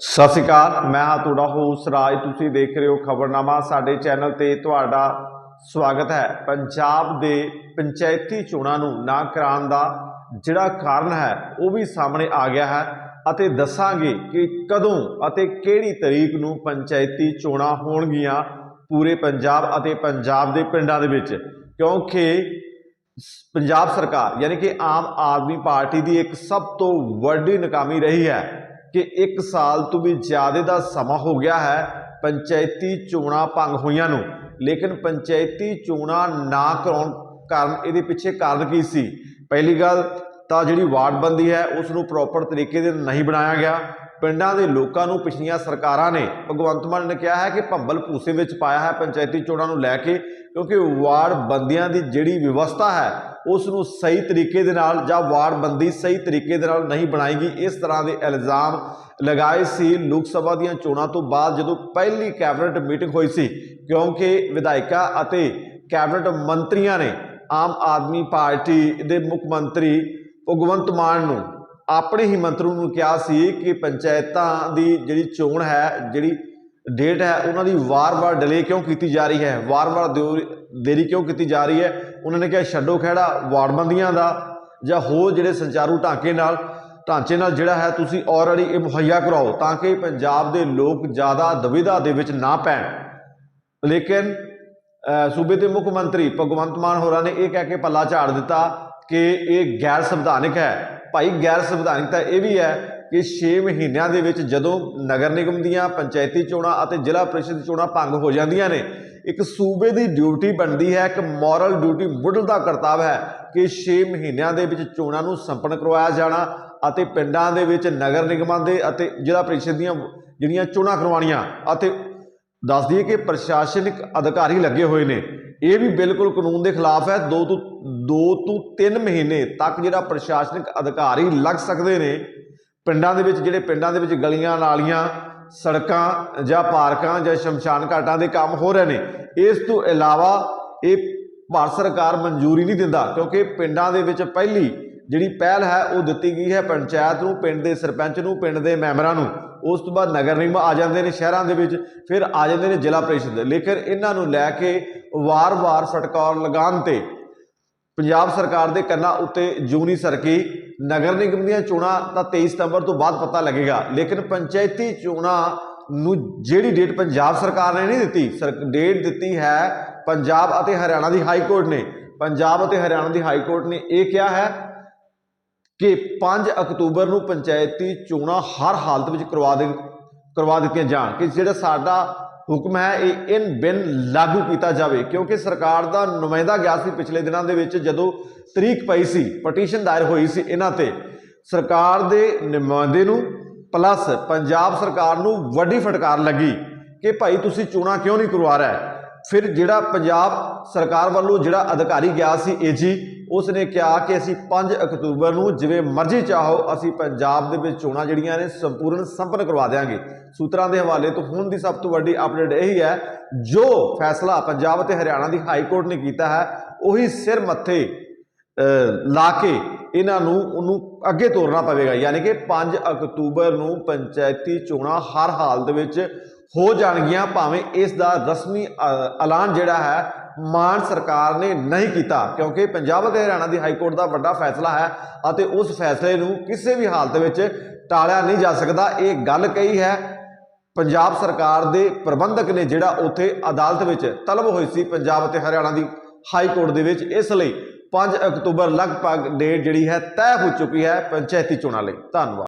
ਸਤਿ ਸ਼੍ਰੀ ਅਕਾਲ, ਮੈਂ ਹਾਂ ਤੁਹਾਡਾ ਹੋਸਟ ਰਾਜ। ਤੁਸੀਂ ਦੇਖ ਰਹੇ ਹੋ ਖਬਰਨਾਮਾ। ਸਾਡੇ ਚੈਨਲ ਤੇ ਤੁਹਾਡਾ ਸਵਾਗਤ ਹੈ। ਪੰਜਾਬ ਦੇ ਪੰਚਾਇਤੀ ਚੋਣਾਂ ਨੂੰ ਨਾ ਕਰਾਉਣ ਦਾ ਜਿਹੜਾ ਕਾਰਨ ਹੈ, ਉਹ ਵੀ ਸਾਹਮਣੇ ਆ ਗਿਆ ਹੈ। ਅਤੇ ਦੱਸਾਂਗੇ ਕਿ ਕਦੋਂ ਅਤੇ ਕਿਹੜੀ ਤਰੀਕ ਨੂੰ ਪੰਚਾਇਤੀ ਚੋਣਾਂ ਹੋਣਗੀਆਂ ਪੂਰੇ ਪੰਜਾਬ ਅਤੇ ਪੰਜਾਬ ਦੇ ਪਿੰਡਾਂ ਦੇ ਵਿੱਚ। ਕਿਉਂਕਿ ਸ- ਪੰਜਾਬ ਸਰਕਾਰ, ਯਾਨੀ ਕਿ ਆਮ ਆਦਮੀ ਪਾਰਟੀ ਦੀ ਇੱਕ ਸਭ ਤੋਂ ਵੱਡੀ ਨਕਾਮੀ ਰਹੀ ਹੈ। ਕਿ 1 ਸਾਲ ਤੋਂ ਵੀ ਜ਼ਿਆਦਾ ਦਾ ਸਮਾਂ ਹੋ ਗਿਆ ਹੈ ਪੰਚਾਇਤੀ ਚੋਣਾਂ ਭੰਗ ਹੋਈਆਂ ਨੂੰ। ਲੇਕਿਨ ਪੰਚਾਇਤੀ ਚੋਣਾਂ ਨਾ ਕਰਾਉਣ ਕਾਰਨ ਇਹਦੇ ਪਿੱਛੇ ਕਾਰਨ ਕੀ ਸੀ? ਪਹਿਲੀ ਗੱਲ ਤਾਂ ਜਿਹੜੀ ਵਾਰਡ ਬੰਦੀ ਹੈ, ਉਸ ਨੂੰ ਪ੍ਰੋਪਰ ਤਰੀਕੇ ਦੇ ਨਹੀਂ ਬਣਾਇਆ ਗਿਆ। ਪਿੰਡਾਂ ਦੇ ਲੋਕਾਂ ਨੂੰ ਪਿਛਲੀਆਂ ਸਰਕਾਰਾਂ ਨੇ, ਭਗਵੰਤ ਮਾਨ ਨੇ ਕਿਹਾ ਹੈ ਕਿ ਭੰਬਲ ਭੂਸੇ ਵਿੱਚ ਪਾਇਆ ਹੈ ਪੰਚਾਇਤੀ ਚੋਣਾਂ ਨੂੰ ਲੈ ਕੇ, ਕਿਉਂਕਿ ਵਾਰਡ ਬੰਦੀਆਂ ਦੀ ਜਿਹੜੀ ਵਿਵਸਥਾ ਹੈ ਉਸ ਨੂੰ ਸਹੀ ਤਰੀਕੇ ਦੇ ਨਾਲ ਜਾਂ ਵਾਰਡਬੰਦੀ ਸਹੀ ਤਰੀਕੇ ਦੇ ਨਾਲ ਨਹੀਂ ਬਣਾਏਗੀ। ਇਸ ਤਰ੍ਹਾਂ ਦੇ ਇਲਜ਼ਾਮ ਲਗਾਏ ਸੀ ਲੋਕ ਸਭਾ ਦੀਆਂ ਚੋਣਾਂ ਤੋਂ ਬਾਅਦ ਜਦੋਂ ਪਹਿਲੀ ਕੈਬਨਿਟ ਮੀਟਿੰਗ ਹੋਈ ਸੀ, ਕਿਉਂਕਿ ਵਿਧਾਇਕਾਂ ਅਤੇ ਕੈਬਨਿਟ ਮੰਤਰੀਆਂ ਨੇ ਆਮ ਆਦਮੀ ਪਾਰਟੀ ਦੇ ਮੁੱਖ ਮੰਤਰੀ ਭਗਵੰਤ ਮਾਨ ਨੂੰ ਆਪਣੇ ਹੀ ਮੰਤਰੀ ਨੂੰ ਕਿਹਾ ਸੀ ਕਿ ਪੰਚਾਇਤਾਂ ਦੀ ਜਿਹੜੀ ਚੋਣ ਹੈ, ਜਿਹੜੀ ਡੇਟ ਹੈ, ਉਹਨਾਂ ਦੀ ਵਾਰ-ਵਾਰ ਡਿਲੇ ਕਿਉਂ ਕੀਤੀ ਜਾ ਰਹੀ ਹੈ? ਵਾਰ-ਵਾਰ ਦਿਓ- ਦੇਰੀ ਕਿਉਂ ਕੀਤੀ ਜਾ ਰਹੀ ਹੈ? ਉਹਨਾਂ ਨੇ ਕਿਹਾ, ਛੱਡੋ ਖਹਿੜਾ, ਵਾਰਡਬੰਦੀਆਂ ਦਾ ਜਾਂ ਹੋਰ ਜਿਹੜੇ ਸੰਚਾਰੂ ਢਾਂਕੇ ਨਾਲ, ਢਾਂਚੇ ਨਾਲ ਜਿਹੜਾ ਹੈ, ਤੁਸੀਂ ਆਲਰੇਡੀ ਇਹ ਮੁਹੱਈਆ ਕਰਾਓ ਤਾਂ ਕਿ ਪੰਜਾਬ ਦੇ ਲੋਕ ਜ਼ਿਆਦਾ ਦੁਵਿਧਾ ਦੇ ਵਿੱਚ ਨਾ ਪੈਣ। ਲੇਕਿਨ ਸੂਬੇ ਦੇ ਮੁੱਖ ਮੰਤਰੀ ਭਗਵੰਤ ਮਾਨ ਹੋਰਾਂ ਨੇ ਇਹ ਕਹਿ ਕੇ ਪੱਲਾ ਝਾੜ ਦਿੱਤਾ ਕਿ ਇਹ ਗੈਰ ਸੰਵਿਧਾਨਿਕ ਹੈ। ਭਾਈ, ਗੈਰ ਸੰਵਿਧਾਨਿਕ ਤਾਂ ਇਹ ਵੀ ਹੈ ਕਿ 6 ਮਹੀਨਿਆਂ ਦੇ ਵਿੱਚ ਜਦੋਂ ਨਗਰ ਨਿਗਮ ਦੀਆਂ, ਪੰਚਾਇਤੀ ਚੋਣਾਂ ਅਤੇ ਜ਼ਿਲ੍ਹਾ ਪ੍ਰੀਸ਼ਦ ਚੋਣਾਂ ਭੰਗ ਹੋ ਜਾਂਦੀਆਂ ਨੇ, ਇੱਕ ਸੂਬੇ ਦੀ ਡਿਊਟੀ ਬਣਦੀ ਹੈ, ਇੱਕ ਮੋਰਲ ਡਿਊਟੀ ਮੁੱਢ ਦਾ ਕਰਤੱਵ ਹੈ ਕਿ 6 ਮਹੀਨਿਆਂ ਦੇ ਵਿੱਚ ਚੋਣਾਂ ਨੂੰ ਸੰਪੰਨ ਕਰਵਾਇਆ ਜਾਣਾ ਅਤੇ ਪਿੰਡਾਂ ਦੇ ਵਿੱਚ ਨਗਰ ਨਿਗਮਾਂ ਦੇ ਅਤੇ ਜ਼ਿਲ੍ਹਾ ਪ੍ਰੀਸ਼ਦ ਦੀਆਂ ਜਿਹੜੀਆਂ ਚੋਣਾਂ ਕਰਵਾਉਣੀਆਂ ਅਤੇ ਦੱਸ ਦਈਏ ਕਿ ਪ੍ਰਸ਼ਾਸਨਿਕ ਅਧਿਕਾਰੀ ਲੱਗੇ ਹੋਏ ਨੇ। ਇਹ ਵੀ ਬਿਲਕੁਲ ਕਾਨੂੰਨ ਦੇ ਖਿਲਾਫ ਹੈ 2 ਤੋਂ 2 ਤੋਂ 3 ਮਹੀਨੇ ਤੱਕ ਜਿਹੜਾ ਪ੍ਰਸ਼ਾਸਨਿਕ ਅਧਿਕਾਰੀ ਲੱਗ ਸਕਦੇ ਨੇ ਪਿੰਡਾਂ ਦੇ ਵਿੱਚ ਜਿਹੜੇ ਪਿੰਡਾਂ ਦੇ ਵਿੱਚ ਗਲੀਆਂ, ਨਾਲੀਆਂ, ਸੜਕਾਂ ਜਾਂ ਪਾਰਕਾਂ ਜਾਂ ਸ਼ਮਸ਼ਾਨ ਘਾਟਾਂ ਦੇ ਕੰਮ ਹੋ ਰਹੇ ਨੇ, ਇਸ ਤੋਂ ਇਲਾਵਾ ਇਹ ਭਾਰਤ ਸਰਕਾਰ ਮਨਜ਼ੂਰੀ ਨਹੀਂ ਦਿੰਦਾ ਕਿਉਂਕਿ ਪਿੰਡਾਂ ਦੇ ਵਿੱਚ ਪਹਿਲੀ ਜਿਹੜੀ ਪਹਿਲ ਹੈ ਉਹ ਦਿੱਤੀ ਗਈ ਹੈ ਪੰਚਾਇਤ ਨੂੰ, ਪਿੰਡ ਦੇ ਸਰਪੰਚ ਨੂੰ, ਪਿੰਡ ਦੇ ਮੈਂਬਰਾਂ ਨੂੰ। ਉਸ ਤੋਂ ਬਾਅਦ ਨਗਰ ਨਿਗਮ ਆ ਜਾਂਦੇ ਨੇ ਸ਼ਹਿਰਾਂ ਦੇ ਵਿੱਚ, ਫਿਰ ਆ ਜਾਂਦੇ ਨੇ ਜ਼ਿਲ੍ਹਾ ਪ੍ਰੀਸ਼ਦ ਲੇਕਿਨ ਇਹਨਾਂ ਨੂੰ ਲੈ ਕੇ ਵਾਰ-ਵਾਰ ਫਟਕਾਰ ਲਗਾਉਣ ਤੇ ਪੰਜਾਬ ਸਰਕਾਰ ਦੇ ਕੰਨਾਂ ਉੱਤੇ ਜੂਨੀ ਸਰਕੀ ਨਗਰ ਨਿਗਮ ਦੀਆਂ ਚੋਣਾਂ ਤਾਂ 23 ਸਤੰਬਰ ਤੋਂ ਬਾਅਦ ਪਤਾ ਲੱਗੇਗਾ। ਲੇਕਿਨ ਪੰਚਾਇਤੀ ਚੋਣਾਂ ਨੂੰ ਜਿਹੜੀ ਡੇਟ ਪੰਜਾਬ ਸਰਕਾਰ ਨੇ ਨਹੀਂ ਦਿੱਤੀ, ਸਰ, ਡੇਟ ਦਿੱਤੀ ਹੈ ਪੰਜਾਬ ਅਤੇ ਹਰਿਆਣਾ ਦੀ ਹਾਈ ਕੋਰਟ ਨੇ। ਪੰਜਾਬ ਅਤੇ ਹਰਿਆਣਾ ਦੀ ਹਾਈ ਕੋਰਟ ਨੇ ਇਹ ਕਿਹਾ ਹੈ ਕਿ 5 ਅਕਤੂਬਰ ਨੂੰ ਪੰਚਾਇਤੀ ਚੋਣਾਂ ਹਰ ਹਾਲਤ ਵਿੱਚ ਕਰਵਾ ਦੇ, ਕਰਵਾ ਦਿੱਤੀਆਂ ਜਾਣ ਕਿ ਜਿਹੜਾ ਸਾਡਾ ਹੁਕਮ ਹੈ ਇਹ ਇਨ ਬਿਨ ਲਾਗੂ ਕੀਤਾ ਜਾਵੇ, ਕਿਉਂਕਿ ਸਰਕਾਰ ਦਾ ਨੁਮਾਇੰਦਾ ਗਿਆ ਸੀ ਪਿਛਲੇ ਦਿਨਾਂ ਦੇ ਵਿੱਚ, ਜਦੋਂ ਤਰੀਕ ਪਈ ਸੀ, ਪਟੀਸ਼ਨ ਦਾਇਰ ਹੋਈ ਸੀ ਇਹਨਾਂ ਤੇ। ਸਰਕਾਰ ਦੇ ਨੁਮਾਇੰਦੇ ਨੂੰ ਪਲੱਸ ਪੰਜਾਬ ਸਰਕਾਰ ਨੂੰ ਵੱਡੀ ਫਟਕਾਰ ਲੱਗੀ ਕਿ ਭਾਈ ਤੁਸੀਂ ਚੋਣਾਂ ਕਿਉਂ ਨਹੀਂ ਕਰਵਾ ਰਹੇ? ਫਿਰ ਜਿਹੜਾ ਪੰਜਾਬ ਸਰਕਾਰ ਵੱਲੋਂ ਜਿਹੜਾ ਅਧਿਕਾਰੀ ਗਿਆ ਸੀ ਏਜੀ ਉਸ ਨੇ ਕਿਹਾ ਕਿ ਅਸੀਂ 5 ਅਕਤੂਬਰ ਨੂੰ ਜਿਵੇਂ ਮਰਜ਼ੀ ਚਾਹੋ, ਅਸੀਂ ਪੰਜਾਬ ਦੇ ਵਿੱਚ ਚੋਣਾਂ ਜਿਹੜੀਆਂ ਨੇ ਸੰਪੂਰਨ ਸੰਪन्न ਕਰਵਾ ਦੇਵਾਂਗੇ ਸੂਤਰਾਂ ਦੇ ਹਵਾਲੇ ਤੋਂ ਹੁਣ ਦੀ ਸਭ ਤੋਂ ਵੱਡੀ ਅਪਡੇਟ ਇਹੀ ਹੈ ਜੋ ਫੈਸਲਾ ਪੰਜਾਬ ਅਤੇ ਹਰਿਆਣਾ ਦੀ ਹਾਈ ਕੋਰਟ ਨੇ ਕੀਤਾ ਹੈ, ਉਹੀ ਸਿਰ ਮੱਥੇ ਲਾ ਕੇ ਇਹਨਾਂ ਨੂੰ, ਉਹਨੂੰ ਅੱਗੇ ਤੋਰਨਾ ਪਵੇਗਾ। ਯਾਨੀ ਕਿ 5 ਅਕਤੂਬਰ ਨੂੰ ਪੰਚਾਇਤੀ ਚੋਣਾਂ ਹਰ ਹਾਲ ਦੇ ਵਿੱਚ ਹੋ ਜਾਣਗੀਆਂ, ਭਾਵੇਂ ਇਸ ਦਾ ਰਸਮੀ ਐਲਾਨ ਜਿਹੜਾ ਹੈ, ਮਾਨ ਸਰਕਾਰ ਨੇ ਨਹੀਂ ਕੀਤਾ, ਕਿਉਂਕਿ ਪੰਜਾਬ ਅਤੇ ਹਰਿਆਣਾ ਦੀ ਹਾਈ ਕੋਰਟ ਦਾ ਵੱਡਾ ਫੈਸਲਾ ਹੈ ਅਤੇ ਉਸ ਫੈਸਲੇ ਨੂੰ ਕਿਸੇ ਵੀ ਹਾਲਤ ਵਿੱਚ ਟਾਲਿਆ ਨਹੀਂ ਜਾ ਸਕਦਾ। ਇਹ ਗੱਲ ਕਹੀ ਹੈ, ਪੰਜਾਬ ਸਰਕਾਰ ਦੇ ਪ੍ਰਬੰਧਕ ਨੇ ਜਿਹੜਾ ਉੱਥੇ ਅਦਾਲਤ ਵਿੱਚ ਤਲਬ ਹੋਈ ਸੀ, ਪੰਜਾਬ ਅਤੇ ਹਰਿਆਣਾ ਦੀ ਹਾਈ ਕੋਰਟ ਦੇ ਵਿੱਚ। ਇਸ ਲਈ 5 ਅਕਤੂਬਰ ਲਗਭਗ ਡੇਟ ਜਿਹੜੀ ਹੈ, ਤੈਅ ਹੋ ਚੁੱਕੀ ਹੈ, ਪੰਚਾਇਤੀ ਚੋਣਾਂ ਲਈ। ਧੰਨਵਾਦ।